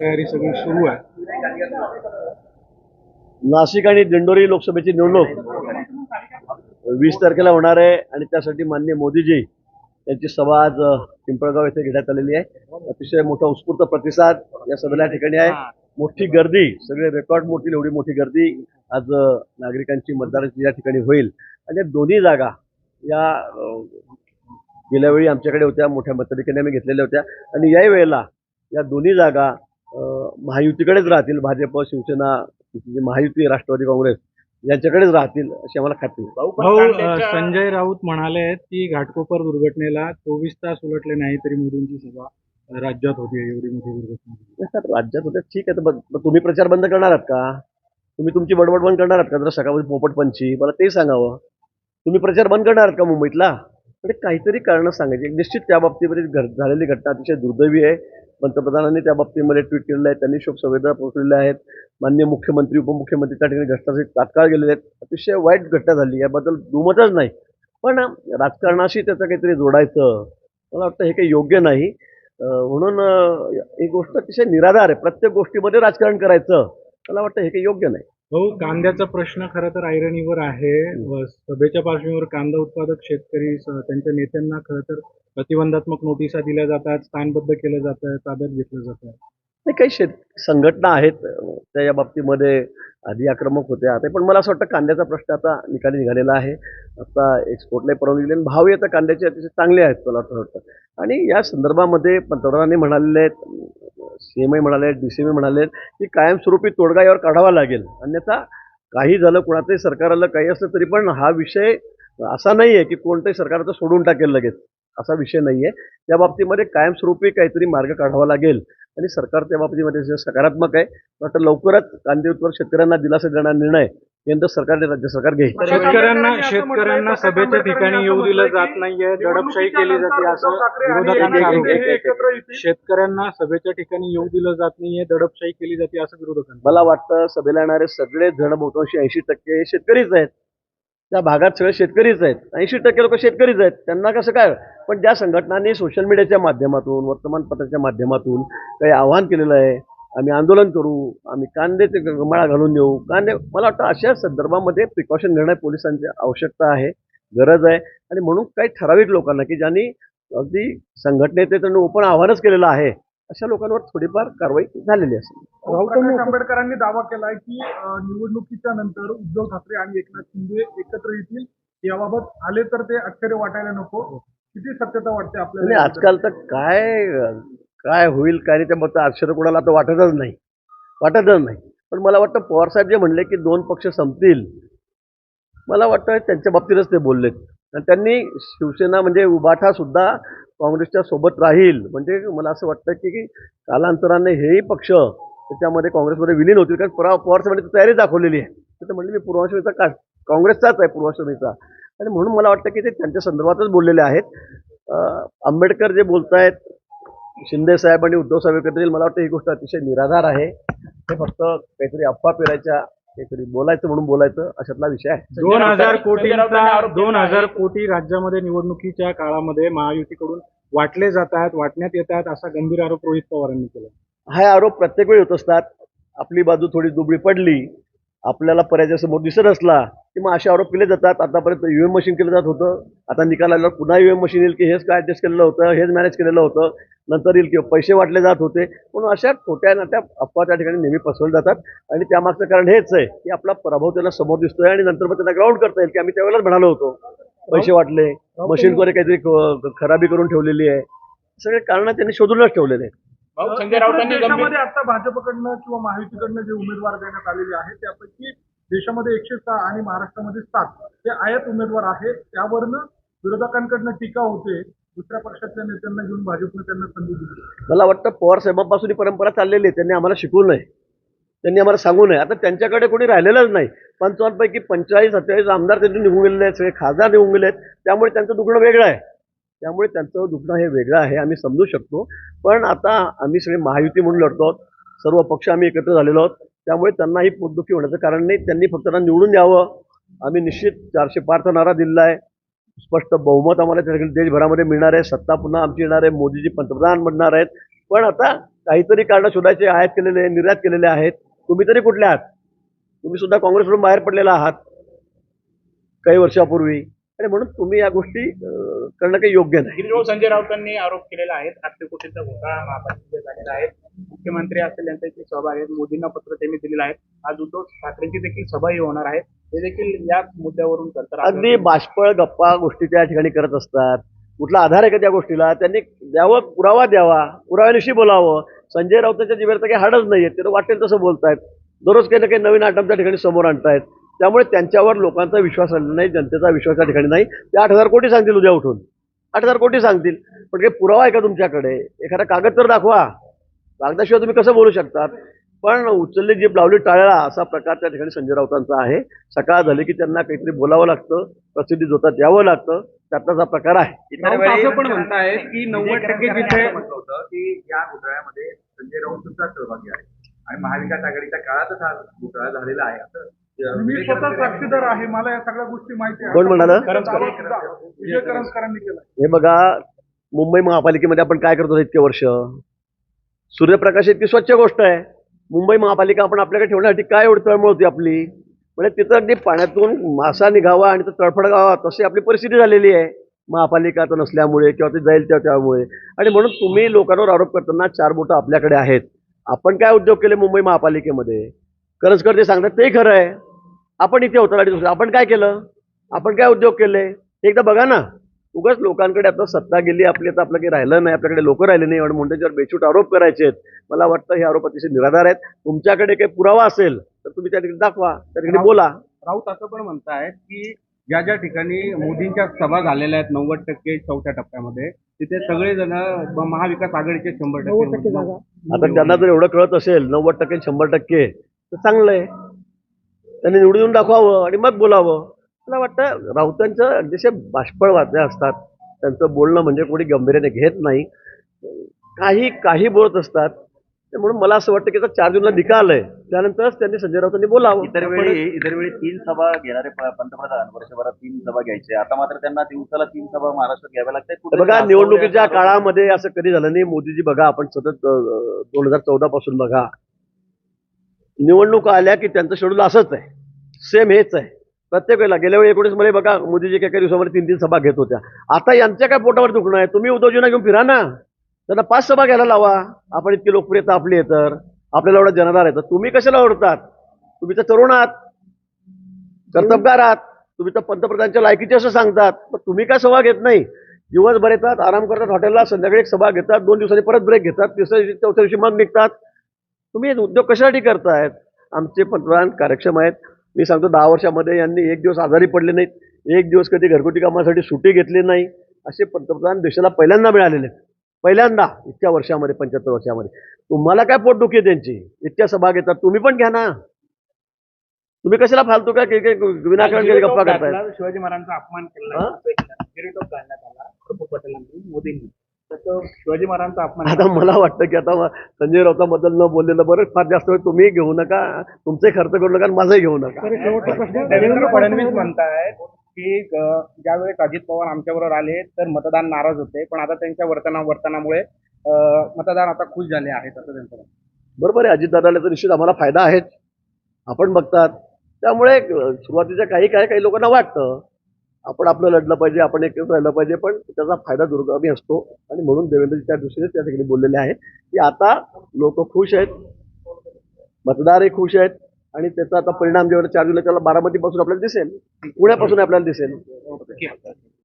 तयारी सगळी सुरू आहे. नाशिक आणि दिंडोरी लोकसभेची निवडणूक वीस तारखेला होणार आहे आणि त्यासाठी माननीय मोदीजी यांची सभा आज पिंपळगाव येथे घेण्यात आलेली आहे. अतिशय मोठा उत्स्फूर्त प्रतिसाद या सभेला ठिकाणी आहे. मोठी गर्दी सगळे रेकॉर्ड मोठी एवढी मोठी गर्दी आज नागरिकांची मतदारांची या ठिकाणी होईल. आणि या दोन्ही जागा या गेल्यावेळी गेल्या वेळी आमच्याकडे होत्या मोठ्या मताधिकाने आम्ही घेतलेल्या होत्या. आणि याही वेळेला या दोन्ही जागा महायुतीकडेच राहतील भाजप शिवसेना जी महायुती राष्ट्रवादी काँग्रेस यांच्याकडेच राहतील अशी आम्हाला खात्री आहे. भाऊ संजय राऊत म्हणाले की घाटकोपर दुर्घटनेला चोवीस तास उलटले नाही तरी मोदींची सभा राज्यात होती एवढी मोठी दुर्घटना. राज्यात होत्या ठीक आहे तर तुम्ही प्रचार बंद करणार आहात का? तुम्ही तुमची बडबड बंद करणार आहात का? जर सकाळमध्ये पोपटपंची मला ते सांगावं. तुम्ही प्रचार बंद करणार आहात का मुंबईतला? म्हणजे काहीतरी कारणं सांगायची. निश्चित त्या बाबतीमध्ये घड झालेली घटना अतिशय दुर्दैवी आहे. पंतप्रधानांनी त्या बाबतीमध्ये ट्विट केलेलं आहे. त्यांनी शोकसंवेदना पोहोचलेल्या आहेत. मान्य मुख्यमंत्री उपमुख्यमंत्री त्या ठिकाणी घटनास्थळी तात्काळ गेलेले आहेत. अतिशय वाईट घटना झाली. याबद्दल दुमतच नाही. पण राजकारणाशी त्याचं काहीतरी जोडायचं मला वाटतं हे काही योग्य नाही. म्हणून ही गोष्ट अतिशय निराधार आहे. प्रत्येक गोष्टीमध्ये राजकारण करायचं मला वाटतं हे काही योग्य नाही. भाऊ कांद्याचा प्रश्न खरं तर ऐरणीवर आहे. व सभेच्या पार्श्वभूमीवर कांदा उत्पादक शेतकरी स- त्यांच्या नेत्यांना खरं तर प्रतिबंधात्मक नोटिसा दिल्या जातात स्थानबद्ध केलं जातं ताब्यात घेतलं जातं. नाही काही शेत संघटना आहेत अं, त्या या बाबतीमध्ये आधी आक्रमक होत्या. आता पण मला असं वाटतं कांद्याचा प्रश्न आता निकाली निघालेला आहे. आता एक्सपोर्टला परवानगी दिली. आणि भावही आता कांद्याचे अतिशय चांगले आहेत मला असं वाटतं. आणि या संदर्भामध्ये पंतप्रधानांनी म्हणालेले आहेत सी एम आय म्हणाले डी सी एम म्हणाले आहेत की कायमस्वरूपी तोडगा यावर काढावा लागेल. अन्यथा काही झालं कोणाचंही सरकाराला काही असलं तरी पण हा विषय असा नाही आहे की कोणतंही सरकारचं सोडून टाकेल लगेच. असा विषय नाही आहे त्या बाबतीमध्ये कायमस्वरूपी काहीतरी मार्ग काढावा लागेल. आणि सरकार त्या बाबतीमध्ये जे सकारात्मक आहे वाटतं लवकरच कांदिवतवर शेतकऱ्यांना दिलासा देणारा निर्णय केंद्र सरकारने राज्य सरकार घेईल शेतकऱ्यांना शेतकऱ्यांना सभेच्या ठिकाणी येऊ दिलं जात नाहीये दडपशाही केली जाते असं विरोधकांचा आरोप आहे. शेतकऱ्यांना सभेच्या ठिकाणी येऊ दिलं जात नाहीये दडपशाही केली जाते असं विरोधकांचं मला वाटतं सभेला येणारे सगळे जण बहुतांशी ऐंशी टक्के हे शेतकरीच आहेत. त्या भागात सगळे शेतकरीच आहेत. ऐंशी टक्के लोक शेतकरीच आहेत. त्यांना कसं काय? पण ज्या संघटनांनी सोशल मीडियाच्या माध्यमातून वर्तमानपत्राच्या माध्यमातून काही आव्हान केलेलं आहे आम्ही आंदोलन करू आम्ही कांद्याचे गमाळा घालून देऊ. कांदे मला वाटतं अशा संदर्भामध्ये प्रिकॉशन घेणं पोलिसांची आवश्यकता आहे गरज आहे. आणि म्हणून काही ठराविक लोकांना की ज्यांनी अगदी संघटनेचे त्यांनी ओपन आव्हानच केलेलं आहे अशा लोकांवर थोडीफार कारवाई झालेली असेल. आंबेडकरांनी दावा केलाय की अं, निवडणुकीच्या नंतर उद्धव ठाकरे आणि एकनाथ शिंदे एकत्र येतील. याबाबत आले तर ते आश्चर्य वाटायला नको. किती सत्यता वाटते आणि आपल्याला आजकाल तर काय काय होईल काय नाही त्याबद्दल आश्चर्य कोणाला आता वाटतच नाही. वाटतच नाही. पण मला वाटतं पवारसाहेब जे म्हणले की दोन पक्ष संपतील मला वाटतं त्यांच्या बाबतीतच ते बोललेत. आणि त्यांनी शिवसेना म्हणजे उबाठा सुद्धा काँग्रेसच्या सोबत राहील. म्हणजे मला असं वाटतं की कालांतराने हेही पक्ष त्याच्यामध्ये काँग्रेसमध्ये विलीन होतील. कारण पुरा पवारसाहेबांनी तयारी दाखवलेली आहे. तर ते म्हणले मी पूर्वाश्रमीचा का काँग्रेसचाच आहे पूर्वाश्रमीचा. आणि म्हणून मला वाटतं की ते त्यांच्या संदर्भातच बोललेले आहेत. आंबेडकर जे बोलत आहेत शिंदे साहेब आणि उद्धव साहेब एकत्र येईल. मला वाटतं ही गोष्ट अतिशय निराधार आहे. हे फक्त काहीतरी अफवा पेरायच्या काहीतरी बोलायचं म्हणून बोलायचं अशातला विषय आहे. दोन हजार कोटींचा दोन हजार कोटी राज्यामध्ये निवडणुकीच्या काळामध्ये महायुतीकडून वाटले जात आहेत वाटण्यात येत आहेत असा गंभीर आरोप रोहित पवारांनी केला. हा आरोप प्रत्येक वेळी होत असतात. आपली बाजू थोडी दुबळी पडली. आपल्याला पर्याय समोर दिसत असला की मग असे आरोप केले जातात. आतापर्यंत ईव्हीएम मशीन केलं जात होतं. आता निकाल आल्यावर पुन्हा ईव्हीएम मशीन येईल की हेच काय ऍडजस्ट केलेलं होतं हेच मॅनेज केलेलं होतं. नंतर येईल किंवा पैसे वाटले जात होते. म्हणून अशा खोट्या नाट्या अफवा त्या ठिकाणी नेहमी पसरवल्या जातात. आणि त्यामागचं कारण हेच आहे की आपला पराभव त्यांना समोर दिसतोय आणि नंतर मग त्यांना ग्राउंड करता येईल की आम्ही त्यावेळेलाच म्हणालो होतो. पैसे वाटले मशीनद्वारे काहीतरी खराबी करून ठेवलेली आहे. सगळे कारण त्यांनी शोधूनच ठेवलेले आहेत. संजय राऊतांनी देशामध्ये आता भाजपकडनं किंवा महायुतीकडनं जे उमेदवार देण्यात आलेले आहेत त्यापैकी देशामध्ये एकशे सहा आणि महाराष्ट्रामध्ये सात हे आयात उमेदवार आहेत. त्यावरनं विरोधकांकडनं टीका होते. दुसऱ्या पक्षातल्या नेत्यांना घेऊन भाजपनं त्यांना संधी दिली. मला वाटतं पवार साहेबांपासून ही परंपरा चाललेली आहे. त्यांनी आम्हाला शिकवू नये. त्यांनी आम्हाला सांगू नये. आता त्यांच्याकडे कोणी राहिलेलंच नाही. पंचावन्नपैकी पंचेचाळीस सत्तेचाळीस आमदार त्यांनी निघून गेलेले आहेत. सगळे खासदार निघून गेले आहेत. त्यामुळे त्यांचं दुखणं वेगळं आहे. त्यामुळे त्यांचं दुखणं हे वेगळं आहे. आम्ही समजू शकतो. पण आता आम्ही सगळे महायुती म्हणून लढतो आहोत. सर्व पक्ष आम्ही एकत्र झालेलो आहोत. त्यामुळे त्यांनाही पोटदुखी होण्याचं कारण नाही. त्यांनी फक्त त्यांना निवडून द्यावं. आम्ही निश्चित चारशे पारचा नारा दिलेला आहे. स्पष्ट बहुमत आम्हाला त्या देशभरामध्ये मिळणार आहे. सत्ता पुन्हा आमची येणार आहे. मोदीजी पंतप्रधान बनणार आहेत. पण आता काहीतरी कारण शोधायचे आयात केलेले निर्यात केलेले आहेत. तुम्ही तरी कुठले आहात? तुम्ही सुद्धा काँग्रेसकडून बाहेर पडलेला आहात. काही वर्षापूर्वी. आणि म्हणून तुम्ही या गोष्टी करणं काही योग्य नाही. संजय राऊतांनी आरोप केलेला आहे. आठशे कोटींचा घोटाळा महापालिकेत झालेला आहे. मुख्यमंत्री असतील यांच्याशी सहभाग आहेत मोदींना पत्र त्यांनी दिलेलं आहे. आज उद्धव ठाकरेंची देखील सभाही होणार आहे. ते देखील या मुद्द्यावरून करतात. अगदी बाष्पळ गप्पा गोष्टी त्या ठिकाणी करत असतात. कुठला आधार आहे का त्या गोष्टीला? त्यांनी द्यावं पुरावा द्यावा. पुराव्यानिशी बोलावं. संजय राऊतांच्या जिभेवर तर काही हाडच नाहीये. ते तर वाटेल तसं बोलतायत. दररोज काही ना काही नवीन आटम त्या ठिकाणी समोर आणतायत. त्यामुळे त्यांच्यावर लोकांचा विश्वास आलेला नाही जनतेचा विश्वास त्या ठिकाणी नाही. ते आठ हजार कोटी सांगतील उद्या उठून. आठ हजार कोटी सांगतील. पण काही पुरावा आहे का तुमच्याकडे? एखादा कागद तर दाखवा. कागदाशिवाय तुम्ही कसं बोलू शकतात? पण उचलली जीप लावली टाळला असा प्रकार त्या ठिकाणी संजय राऊतांचा आहे. सकाळ झाली की त्यांना काहीतरी बोलावं लागतं प्रसिद्धी जोतात यावं लागतं. त्यातलाच हा प्रकार आहे. असं पण म्हणतायत की नव्वद टक्के जिथे म्हटलं होतं की या घोटाळ्यामध्ये संजय राऊत सुद्धा सहभागी आहे. आणि महाविकास आघाडीच्या काळातच हा घोटाळा झालेला आहे. असं मी स्वतः साक्षीदार आहे. मला या सगळ्या गोष्टी माहिती कोण म्हणालं? करंजकरांनी केला हे बघा मुंबई महापालिकेमध्ये आपण काय करतो इतके वर्ष? सूर्यप्रकाश इतकी स्वच्छ गोष्ट आहे. मुंबई महापालिका आपण आपल्याकडे ठेवण्यासाठी काय एवढी तळमळ होती आपली? म्हणजे तिथं अगदी पाण्यातून मासा निघावा आणि तो तळफडगावा तशी आपली परिस्थिती झालेली आहे. महापालिका आता नसल्यामुळे किंवा ते जाईल त्या त्यामुळे. आणि म्हणून तुम्ही लोकांवर आरोप करताना चार बोटं आपल्याकडे आहेत. आपण काय उद्योग केले मुंबई महापालिकेमध्ये? करजकर जे सांगतात ते खरं आहे. आपण इथे होतो आणि आपण काय केलं? आपण काय उद्योग केले? एकदा बघा ना. उगाच लोकांकडे आता सत्ता गेली आपली आता आपलं काही राहिलं नाही आपल्याकडे लोक राहिले नाही आणि म्हणून त्याच्यावर बेछूट आरोप करायचे आहेत. मला वाटतं हे आरोप अतिशय निराधार आहेत. तुमच्याकडे काही पुरावा असेल तर तुम्ही त्या ठिकाणी दाखवा त्या ठिकाणी बोला. राऊत असं पण म्हणतायत की ज्या ज्या ठिकाणी मोदींच्या सभा झालेल्या आहेत नव्वद टक्के चौथ्या टप्प्यामध्ये तिथे सगळेजण महाविकास आघाडीचे शंभर टक्के आता त्यांना जर एवढं कळत असेल नव्वद टक्के शंभर टक्के तर चांगलं आहे. त्यांनी निवडून येऊन दाखवावं आणि मग बोलावं. मला वाटतं राऊतांचं अतिशय बाष्पळ वाद्य असतात. त्यांचं बोलणं म्हणजे कोणी गंभीर्याने घेत नाही. काही काही बोलत असतात. म्हणून मला असं वाटतं की आता चार जूनला निकाल आहे. त्यानंतरच त्यांनी संजय राऊतांनी बोलावं. इतर वेळी इतर वेळी तीन सभा घेणारे पंतप्रधान. वर्षभरात तीन सभा घ्यायचे. आता मात्र त्यांना दिवसाला तीन सभा महाराष्ट्रात घ्याव्या लागतात. बघा निवडणुकीच्या काळामध्ये असं कधी झालं नाही. मोदीजी बघा आपण सतत दोन हजार चौदा पासून बघा. निवडणूक आल्या की त्यांचं शेड्यूल असंच आहे. सेम हेच आहे. प्रत्येक वेळेला. गेल्या वेळी एकोणीसमध्ये बघा मोदीजी काही काही दिवसामध्ये तीन तीन सभा घेत होत्या. आता यांच्या काय पोटावर दुखणं आहे? तुम्ही उद्धवजींना घेऊन फिरा ना. त्यांना पाच सभा घ्यायला लावा. आपण इतकी लोकप्रियता आपली आहे तर. आपल्याला एवढा जनाधार आहे तर. तुम्ही कशाला ओढतात? तुम्ही तर तरुण आहात. कर्तबगार आहात. तुम्ही तर पंतप्रधानच्या लायकीचे असं सांगतात. पण तुम्ही काय सभा घेत नाही? दिवसभर येतात आराम करतात हॉटेलला संध्याकाळी एक सभा घेतात दोन दिवसांनी परत ब्रेक घेतात तिसऱ्या दिवशी चौथ्या दिवशी मग निघतात. तुम्ही उद्योग कशासाठी करतायत? आमचे पंतप्रधान कार्यक्षम आहेत. मी सांगतो दहा वर्षामध्ये यांनी एक दिवस आजारी पडले नाहीत. एक दिवस कधी घरगुती कामासाठी सुट्टी घेतली नाही. असे पंतप्रधान देशाला पहिल्यांदा मिळालेले आहेत. पहिल्यांदा इतक्या वर्षामध्ये पंच्याहत्तर वर्षामध्ये. तुम्हाला काय पोटदुखी आहे त्यांची? इतक्या सभा घेतात. तुम्ही पण घ्या ना. तुम्ही कशाला फालतू काही विनाकारण गप्पा करतायत शिवाजी महाराजांचा अपमान केला. मोदींनी. शिवाजी महाराजांचा अपमान आता मला वाटतं की आता संजय राऊताबद्दल न बोललेलं बरं फार जास्त वेळ तुम्ही घेऊ नका तुमचे खर्च करू नका आणि माझाही घेऊ नका. देवेंद्र फडणवीस म्हणतायत की ज्यावेळेस अजित पवार आमच्याबरोबर आले तर मतदान नाराज होते. पण आता त्यांच्या वर्तना वर्तनामुळे मतदान आता खुश झाले आहेत असं त्यांचं. बरोबर आहे अजितदादाला तर निश्चित आम्हाला फायदा आहेच. आपण बघतात. त्यामुळे सुरुवातीच्या काही काही काही लोकांना वाटतं आपण आपलं लढलं पाहिजे आपण एकत्र राहिलं पाहिजे पण त्याचा फायदा दुर्गामी असतो. आणि म्हणून देवेंद्रजी त्या दृष्टीने त्या ठिकाणी बोललेले आहे की आता लोक खुश आहेत मतदारही खुश आहेत आणि त्याचा आता परिणाम जेव्हा चार जुलै त्याला बारामतीपासून आपल्याला दिसेल पुण्यापासून आपल्याला दिसेल.